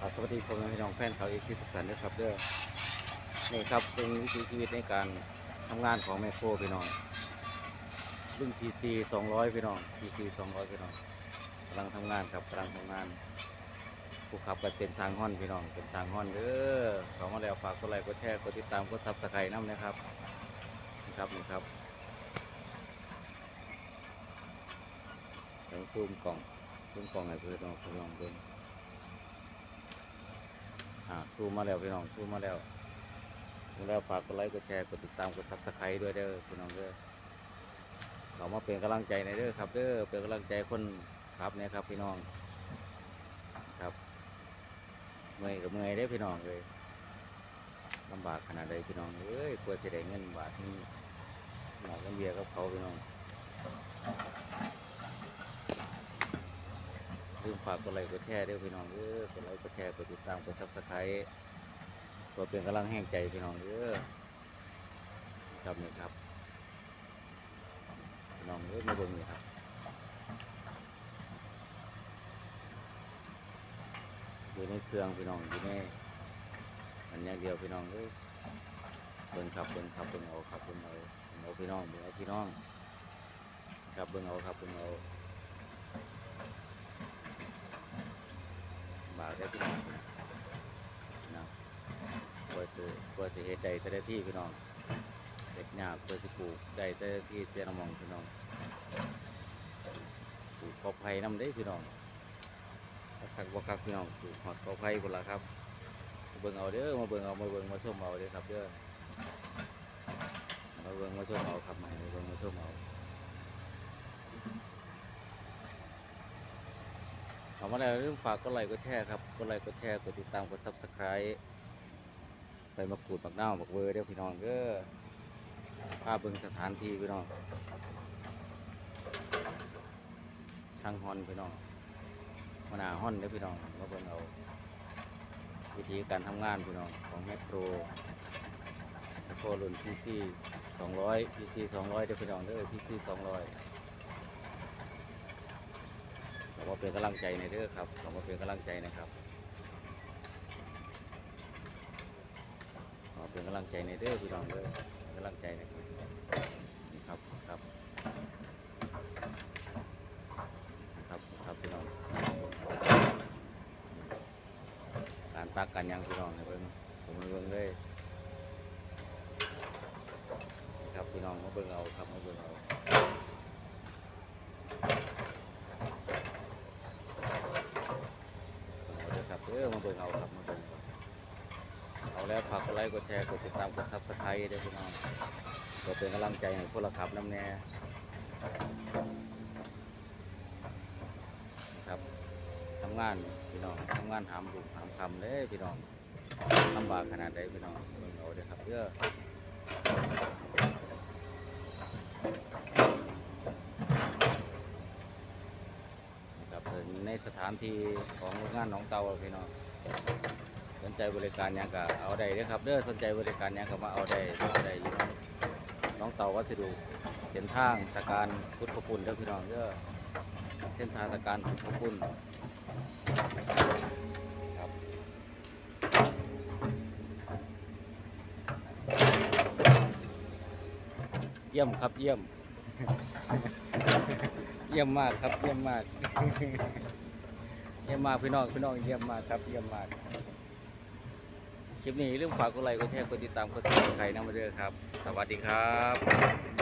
อ่าสวัสดีพ่อแม่พี่น้องแฟนเขาเอฟซีทุกท่านด้วยครับเด้อนี่ครับเป็นวิถีชีวิตในการทำงานของแมคโครพี่น้องรุ่น PC 200พี่น้อง PC 200พี่น้องกำลังทำงานครับกำลังทำงานผู้ขับก็เป็นสางห้อนพี่น้องเป็นสางห้อนเด้อขามาแล้วฝากกดไลค์กดแชร์กดติดตามกดซับสไครต์น้ำนะครับนี่ครับนี่ครับเดี๋ยวซูมกล่องซูมกล่องให้เพื่อนน้องเพื่อนน้องเบิ่ง อ่าซูมมาแล้วพี่น้องซูมมาแล้วซูแล้วฝากกดไลค์กดแชร์กดติดตามกดซับสไครต์ด้วยเด้อพี่น้องเด้อเรามาเป็นกำลังใจในเด้อครับเด้อเป็นกำลังใจคนครับเนี่ยครับพี่น้องครับเมื่อยกับเมื่อยได้อพี่น้องเลยลำบากขนาดใดพี่น้องเอ้ยกลัวเสียดายเงินบาทนี้หนอกกันเบียร์กับเขาพี่น้อง ลืมฝากกดไลค์กดแชร์ด้อพี่น้องเด้อกดไลค์กดแชร์กดติดตามกดซับสไครต์เพื่อเป็นกำลังแห่งใจพี่น้องเด้อครับนี่ครับพี่น้องเด้อมาเบิ่งนี่ครับอยู่ในเครื่องพี่น้องอยู่ในอันอย่างเดียวพี่น้องเด้อเบิ่งครับเบิ่งครับเบิ่งเอาครับเบิ่งเอาเบิ่งเอาพี่น้องเบิ่งเอาพี่น้อง ครับเบิ่งเอาครับเบิ่งเอา บากได้พี่น้องนะกลัวสิกลัวสิเฮ็ดได้แต่ละที่พี่น้องเฮ็ดยากกลัวสิปลูกได้แต่ละที่แต่ละหมองพี่น้องปลูกกอไผ่นำได้พี่น้องคักบ่คักพี่น้องปลูกหอดกอไผ่พุ่นล่ะครับมาเบิ่งเอาเด้อมาเบิ่งเอามาเบิ่งมาชมเอาเด้อครับเด้อมาเบิ่งมาชมเอาครับมาเบิ่งมาชมเอา เอามาแล้วเรื่องฝากกดไลค์กดแชร์ครับกดไลค์กดแชร์กดติดตามกด subscribe ไปมากรูดบักหน้าวบักเวอร์เด้อพี่น้องเด้อภาพเบิ่งสถานที่พี่น้อง ช่างฮอนพี่น้องมานาฮอนเด้อพี่น้องมาเบิ่งเอาวิธีการทำงานพี่น้องของแมคโครแมคโครรุ่น PC 200 PC 200เด้อพี่น้องเด้อ PC 200 ขอ มาเป็นกำลังใจในเด้อครับขอมาเป็นกำลังใจนะครับขอเป็นกำลังใจในเด้อพี่น้องเด้อกำลังใจนะครับนี่ครับครับครับครับพี่น้องการตักกันยังพี่น้องเลยเพิ่งผมเบิ่งเลยนี่ครับพี่น้องมาเบิ่งเอาครับมาเบิ่งเอา เอาเด้อครับเอาเบิ่งเอาครับมาเบิ่งเอาเอาแล้วฝากกดไลค์กดแชร์กดติดตามกดซับสไครต์ด้วยพี่น้องเพื่อเป็นกำลังใจให้พวกเราขับน้ำแน่ครับทำงานพี่น้องทำงานหามดุหามคำเลยพี่น้องลำบากขนาดใดพี่น้องเบิ่งเอาเด้อครับเด้อนะครับในสถานที่ของโรงงานหนองเตาพี่น้องสนใจบริการยังก็เอาได้เด้อครับเด้อสนใจบริการยังก็มาเอาได้เอาได้อยู่น้องเตาวัสดุเส้นทางตะการพุทธคุณเด้อพี่น้องเด้อเส้นทางตะการพุทธคุณครับเยี่ยมครับเยี่ยม เยี่ยมมากครับเยี่ยมมาก เยี่ยมมากพี่น้องพี่น้องเยี่ยมมากครับเยี่ยมมากคลิปนี้อย่าลืมฝากกดไลค์กดแชร์กดติดตามกดซับสไครต์นะมาเด้อครับ สวัสดีครับ